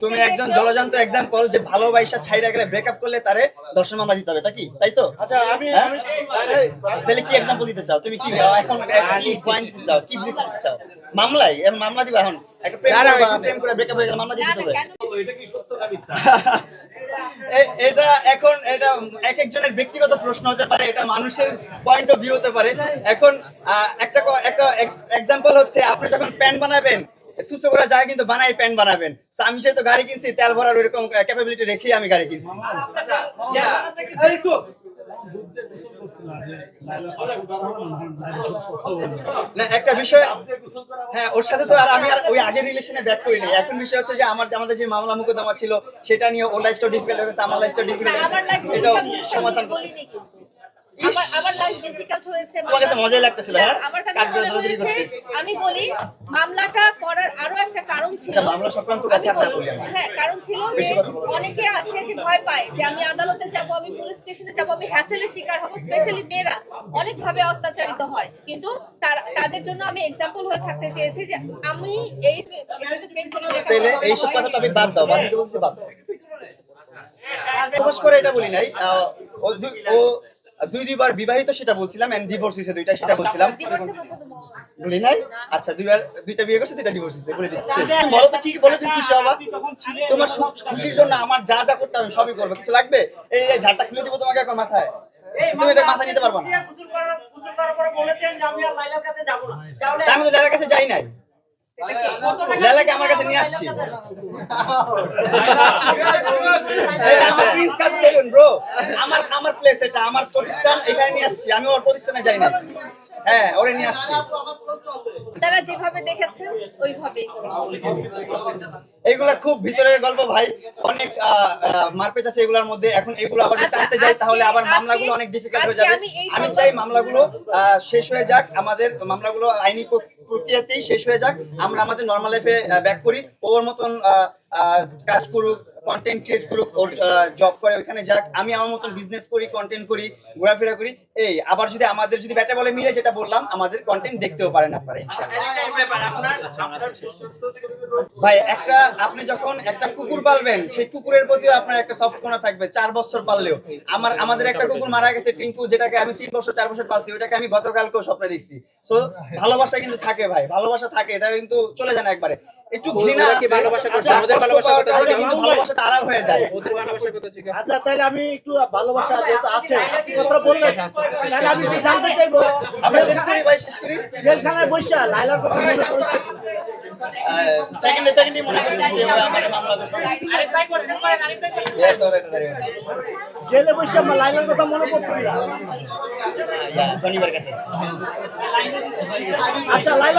তুমি একজন জলজান্ত এক্সাম্পল যে ভালোবাসা ছাইরা গেলে ব্রেকআপ করলে তারে দর্শন মামলা দিতে হবে তা কি তাই তো? আচ্ছা আমি হ্যাঁ? তাহলে কি এক্সাম্পল দিতে চাও? তুমি কি এখন কি পয়েন্ট দিতে চাও? কি ব্রিফ দিতে চাও? মামলাই এখন মামলা দিবা এখন? একটা প্রেম করে ব্রেকআপ হয়ে গেলে মামলা দিতে হবে। এটা এখন এটা এক একজনের ব্যক্তিগত প্রশ্ন হতে পারে এটা মানুষের পয়েন্ট অফ ভিউ হতে পারে। এখন আহ, একটা একটা এক্সাম্পল হচ্ছে আপনি যখন প্যান্ট বানাবেন সুসো করা যায় কিন্তু বানাই প্যান্ট বানাবেন। আমি যেহেতু গাড়ি কিনছি তেল ভরার ওইরকম ক্যাপাবিলিটি রেখেই আমি গাড়ি কিনছি। না একটা বিষয় হ্যাঁ ওর সাথে তো আর আমি আর ওই আগের রিলেশনে ব্যাক করি নাই এখন বিষয় হচ্ছে যে আমার যে আমাদের যে মামলা মোকদ্দমা ছিল সেটা নিয়ে ওর লাইফটা ডিফিকাল্ট হয়ে গেছে আমার লাইফটা ডিফিকাল্ট এটাও সমাধান লাইফ হয়েছে আমার কাছে মজাই লাগতেছিল, হ্যাঁ? করতে। আমি বলি মামলাটা করার আরও একটা কারণ ছিল আচ্ছা। হ্যাঁ কারণ ছিল যে। অনেকে আছে যে ভয় পায় যে আমি আদালতে যাব আমি পুলিশ স্টেশনে যাব আমি হ্যাসেলের শিকার হব স্পেশালি মেয়েরা অনেক ভাবে অত্যাচারিত হয় কিন্তু তাদের জন্য আমি এক্সাম্পল হয়ে থাকতে চেয়েছি যে আমি এই এই সব কথা টপিক বাদ দাও বাদ দিতে বলছি বাদ দাও প্রকাশ করে এটা বলি নাই ও দুই- দুইবার বিবাহিত সেটা বলছিলাম এন্ড ডিভোর্স হয়েছে দুইটা সেটা বলছিলাম। বলো। নাই? আচ্ছা দুইবার দুইটা বিয়ে করছে দুইটা ডিভোর্স হয়েছে বলে দিচ্ছি। বলো তো ঠিক বলো তুমি খুশি হবা? তোমার খুশির জন্য আমার যা যা করতে হবে সবই করব। কিছু লাগবে? এই ঝাড়টা খুলে দিব তোমাকে এখন মাথায়। তুমি এটা মাথায় নিতে পারবা না। আমি তো কাছে যাই নাই। লেলাকে আমার কাছে নিয়ে আসছি। আমার প্রিন্স ব্রো আমার আমার প্লেস এটা আমার প্রতিষ্ঠান এখানে নিয়ে আসছি। আমি ওর প্রতিষ্ঠানে যাই না হ্যাঁ ওরে নিয়ে আসছি। তারা যেভাবে দেখেছেন ওইভাবেই এইগুলা খুব ভিতরের গল্প ভাই। অনেক মারপেচ আছে এগুলোর মধ্যে। এখন এগুলো আবার আচ্ছা, জানতে যাই তাহলে আবার মামলাগুলো অনেক ডিফিকাল্ট হয়ে যাবে। আমি চাই মামলাগুলো শেষ হয়ে যাক। আমাদের মামলাগুলো আইনি প্রক্রিয়াতেই শেষ হয়ে যাক। আমরা আমাদের নর্মাল লাইফে ব্যাক করি। ওর মতন কাজ করুক কন্টেন্ট ক্রিয়েট করুক ওর জব করে ওখানে যাক। আমি আমার মতন বিজনেস করি কন্টেন্ট করি ঘোরাফেরা করি এই আবার যদি আমাদের যদি ব্যাটে বলে মিলে যেটা বললাম আমাদের কন্টেন্ট দেখতেও পারেন আপনারা ভাই একটা আপনি যখন একটা কুকুর পালবেন সেই কুকুরের প্রতিও আপনার একটা সফট কোনা থাকবে চার বছর পাললেও। আমার আমাদের একটা কুকুর মারা গেছে টিঙ্কু যেটাকে আমি তিন বছর চার বছর পালছি ওটাকে আমি গতকালকেও স্বপ্নে দেখছি। সো ভালোবাসা কিন্তু থাকে ভাই ভালোবাসা থাকে এটা কিন্তু চলে যায় না একবারে। একটু ঘৃণা আছে, ভালোবাসা করছে? আচ্ছা, আমাদের পাওয়াটা আছে, কিন্তু মামুন ভাই। ভালোবাসাটা আড়াল হয়ে যায়। ওদের ভালোবাসার কথা জিজ্ঞাসা আচ্ছা তাহলে আমি একটু ভালোবাসা যেহেতু আছে কথা বললেন তাহলে আমি একটু জানতে চাইব? আমরা শেষ করি ভাই শেষ করি। জেলখানায় বসে লাইলার কথা মনে করেছে সেকেন্ডে সেকেন্ডে মনে করছি যে ওরা মামলা করছে। এত রেট রেট জেলে বসে আমার লাইলার কথা মনে পড়ছে শনিবার কাছে আচ্ছা লাইলা